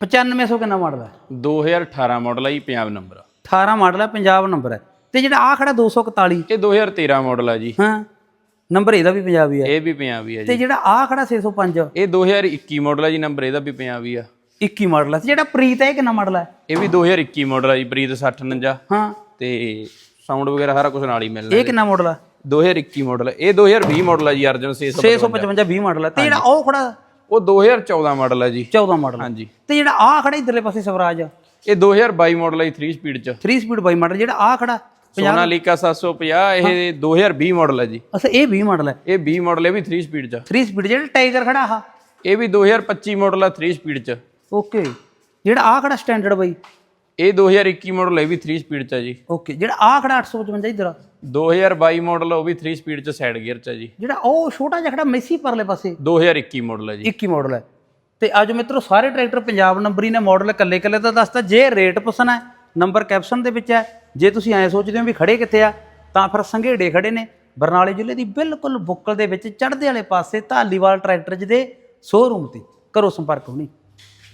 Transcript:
9500 ਕਿੰਨਾ ਮਾਡਲ ਹੈ? 2018 ਮਾਡਲ ਹੈ ਜੀ ਪੰਜਾਬ ਨੰਬਰ 18 ਮਾਡਲ ਹੈ ਪੰਜਾਬ ਨੰਬਰ ਹੈ। ਤੇ ਜਿਹੜਾ ਆ ਖੜਾ 241 ਇਹ 2013 ਮਾਡਲ ਹੈ ਜੀ। ਹਾਂ ਨੰਬਰ ਇਹਦਾ ਵੀ ਪੰਜਾਬੀ ਹੈ ਇਹ ਵੀ ਪੰਜਾਬੀ ਹੈ ਜੀ। ਤੇ ਜਿਹੜਾ ਆ ਖੜਾ 605 ਇਹ 2021 ਮਾਡਲ ਹੈ ਜੀ ਨੰਬਰ ਇਹਦਾ ਵੀ ਪੰਜਾਬੀ ਆ। 21 ਮਾਡਲ ਹੈ ਤੇ ਜਿਹੜਾ ਪ੍ਰੀਤ ਹੈ ਇਹ ਕਿੰਨਾ ਮਾਡਲ ਹੈ ਇਹ ਵੀ 2021 ਮਾਡਲ ਹੈ ਜੀ ਪ੍ਰੀਤ 6049 ਹਾਂ। ਤੇ ਸਾਊਂਡ ਵਗੈਰਾ ਸਾਰਾ ਕੁਝ ਨਾਲ ਹੀ ਮਿਲਣਾ ਇਹ ਕਿੰਨਾ ਮਾਡਲ ਹੈ 2021 ਮਾਡਲ ਇਹ 2020 ਮਾਡਲ ਹੈ ਜੀ ਅਰਜਨ 600 655 20 ਮਾਡਲ ਹੈ ਤੇ ਜਿਹੜਾ ਉਹ ਖੜਾ ਉਹ 2014 ਮਾਡਲ ਹੈ ਜੀ। 14 ਮਾਡਲ। ਹਾਂਜੀ। ਤੇ ਜਿਹੜਾ ਆ ਖੜਾ ਇਧਰਲੇ ਪਾਸੇ ਸਵਰਾਜ? ਇਹ 2022 ਮਾਡਲ ਹੈ 3 ਸਪੀਡ ਚ। 3 ਸਪੀਡ ਬਾਈ ਮਾਡਲ ਜਿਹੜਾ ਆ ਖੜਾ ਸੋਨਾਲੀਕਾ 750 ਇਹ 2020 ਮਾਡਲ ਹੈ ਜੀ। ਅੱਛਾ ਇਹ 20 ਮਾਡਲ ਹੈ। ਇਹ 20 ਮਾਡਲ ਇਹ ਵੀ 3 ਸਪੀਡ ਚ। 3 ਸਪੀਡ ਜਿਹੜਾ ਟਾਈਗਰ ਖੜਾ ਆ ਇਹ ਵੀ 2025 ਮਾਡਲ ਹੈ 3 ਸਪੀਡ ਚ। ਓਕੇ ਜਿਹੜਾ ਆ ਖੜਾ ਸਟੈਂਡਰਡ ਬਾਈ। ਇਹ 2021 ਮਾਡਲ ਇਹ ਵੀ 3 ਸਪੀਡ ਚ ਹੈ ਜੀ। ਓਕੇ ਜਿਹੜਾ ਆ ਖੜਾ 855 ਇਧਰ 2022 ਮਾਡਲ ਉਹ ਵੀ 3 ਸਪੀਡ ਚ ਸਾਈਡ ਗੇਅਰ ਚ ਹੈ ਜੀ। ਜਿਹੜਾ ਉਹ ਛੋਟਾ ਜਿਹਾ ਖੜਾ ਮੈਸੀ ਪਰਲੇ ਪਾਸੇ। 2021 ਮਾਡਲ ਹੈ ਜੀ। 21 ਮਾਡਲ ਹੈ। ਤੇ ਅੱਜ ਮਿੱਤਰੋ ਸਾਰੇ ਟਰੈਕਟਰ ਪੰਜਾਬ ਨੰਬਰੀ ਨੇ। ਮਾਡਲ ਇਕੱਲੇ ਇਕੱਲੇ ਤਾਂ ਦੱਸਤਾ ਜੇ ਰੇਟ ਪਸੰਦ ਹੈ ਨੰਬਰ ਕੈਪਸ਼ਨ ਦੇ ਵਿੱਚ ਹੈ। ਜੇ ਤੁਸੀਂ ਐਂ ਸੋਚਦੇ ਹੋ ਵੀ ਖੜੇ ਕਿੱਥੇ ਆ ਤਾਂ ਫਿਰ ਸੰਘੇੜੇ ਖੜੇ ਨੇ। ਬਰਨਾਲੇ ਜ਼ਿਲ੍ਹੇ ਦੀ ਬਿਲਕੁਲ ਬੁੱਕਲ ਦੇ ਵਿੱਚ ਚੜ੍ਹਦੇ ਵਾਲੇ ਪਾਸੇ ਧਾਲੀਵਾਲ ਟਰੈਕਟਰਜ਼ ਦੇ ਸ਼ੋਰੂਮ ਤੇ ਕਰੋ ਸੰਪਰਕ ਹੁਣੀ।